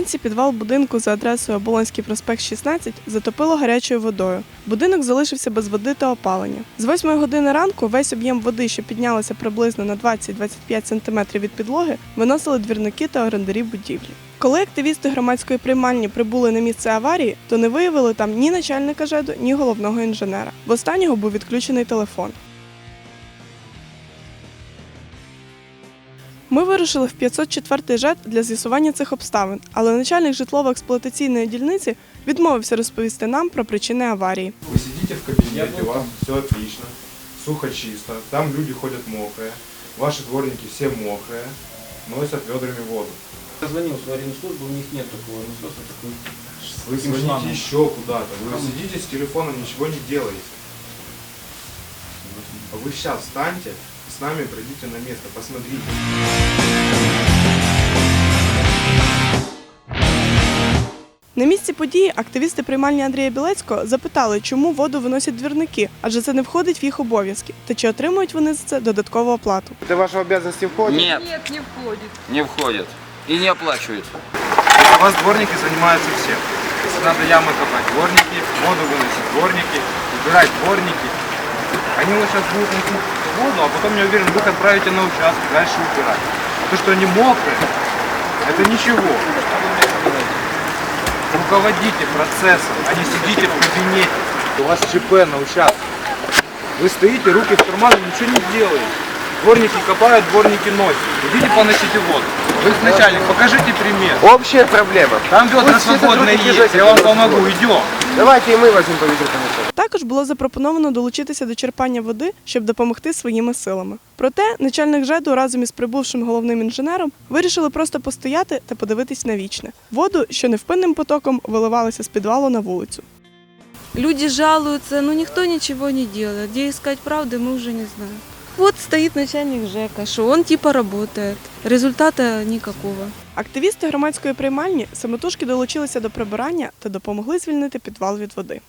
Вранці підвал будинку за адресою Оболонський проспект 16 затопило гарячою водою. Будинок залишився без води та опалення. З 8 години ранку весь об'єм води, що піднялася приблизно на 20-25 см від підлоги, виносили двірники та орендарі будівлі. Коли активісти громадської приймальні прибули на місце аварії, то не виявили там ні начальника ЖЕДу, ні головного інженера. В останнього був відключений телефон. Ми вирушили в 504 ЖЕД для з'ясування цих обставин, але начальник житлово-експлуатаційної дільниці відмовився розповісти нам про причини аварії. Вы сидите в кабинете, у вас все отлично, сухо чисто, там люди ходят мокрые, ваши дворники все мокрые, носят ведрами воду. Я звонил в аварийную службу, у них нет такого насоса, такой. Вы Каким звоните шлангом? еще куда-то, вы сидите с телефоном, ничего не делаете. А Вы сейчас встаньте, с нами пройдите на место, посмотрите. На місці події активісти приймальні Андрія Білецького запитали, чому воду виносять двірники, адже це не входить в їх обов'язки, та чи отримують вони за це додаткову оплату. Это ваши обязанности входит? Нет, Нет, не входит. не входит. И не оплачивается. У вас дворники занимаются всем. Если надо ямы копать, дворники, воду выносить, дворники, убирать дворники. Они вот сейчас воду, а потом, я уверен, вы их отправите на участок, дальше убирать. А то, что они мокрые, это ничего. Руководите процессом, а не сидите в кабинете. У вас ЧП на участке. Вы стоите, руки в карманы, ничего не делаете. Дворники копают, дворники носят. Идите поносите воду. Вы их начальник, покажите пример. Общая проблема. Там ведра свободные есть, я вам помогу, идем. Давайте и мы возьмем по ведру помочь. Також було запропоновано долучитися до черпання води, щоб допомогти своїми силами. Проте начальник ЖЕДу разом із прибувшим головним інженером вирішили просто постояти та подивитись на вічне воду, що невпинним потоком виливалася з підвалу на вулицю. Люди жалуются, но никто ничего не делает. Где искать правды, мы уже не знаем. Вот стоит начальник ЖЭКа, что он типа работает. Результата никакого. Активісти громадської приймальні самотужки долучилися до прибирання та допомогли звільнити підвал від води.